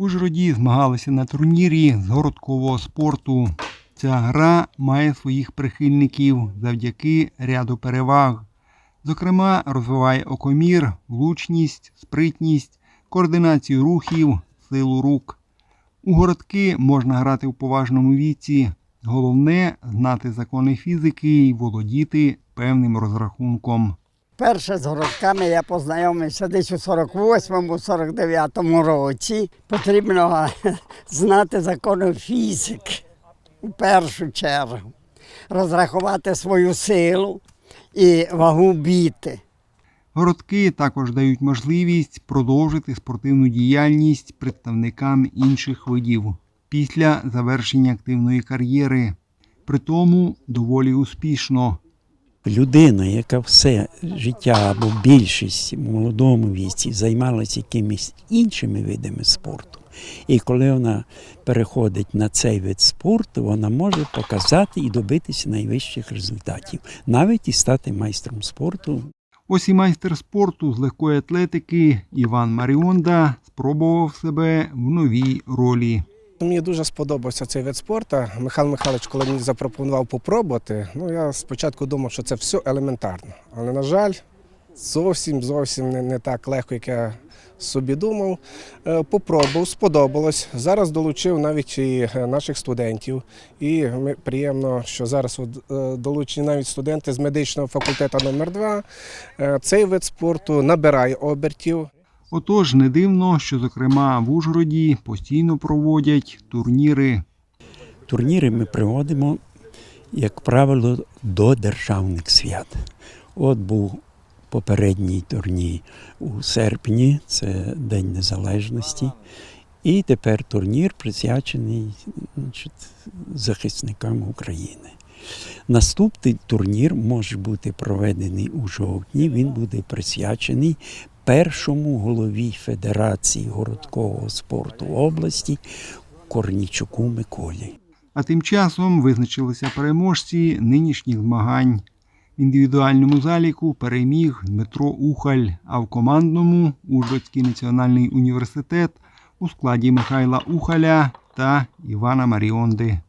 Ужгороді змагалися на турнірі з городкового спорту. Ця гра має своїх прихильників завдяки ряду переваг. Зокрема, розвиває окомір, влучність, спритність, координацію рухів, силу рук. У городки можна грати в поважному віці. Головне знати закони фізики і володіти певним розрахунком. Перше з городками я познайомився десь у 48-му, 49-му році. Потрібно знати закони фізики у першу чергу, розрахувати свою силу і вагу біти. Городки також дають можливість продовжити спортивну діяльність представникам інших видів після завершення активної кар'єри. При тому доволі успішно. Людина, яка все життя або більшість в молодому віці займалася якимись іншими видами спорту. І коли вона переходить на цей вид спорту, вона може показати і добитися найвищих результатів, навіть і стати майстром спорту. Ось і майстер спорту з легкої атлетики Іван Маріонда спробував себе в новій ролі. Мені дуже сподобався цей вид спорту. Михайло Михайлович, коли мені запропонував попробувати, ну я спочатку думав, що це все елементарно. Але, на жаль, зовсім зовсім не, не так легко, як я собі думав. Е, Попробував, сподобалось. Зараз долучив навіть і е, наших студентів. І приємно, що зараз е, долучені навіть студенти з медичного факультету номер 2 Цей вид спорту набирає обертів. Отож, не дивно, що, зокрема, в Ужгороді постійно проводять турніри. Турніри ми проводимо, як правило, до державних свят. От був попередній турнір у серпні, це День Незалежності. І тепер турнір присвячений значить, захисникам України. Наступний турнір може бути проведений у жовтні. Він буде присвячений першому голові Федерації городкового спорту області Корнічуку Миколі. А тим часом визначилися переможці нинішніх змагань. В індивідуальному заліку переміг Дмитро Ухаль, а в командному Ужгородський національний університет у складі Михайла Ухаля та Івана Маріонди.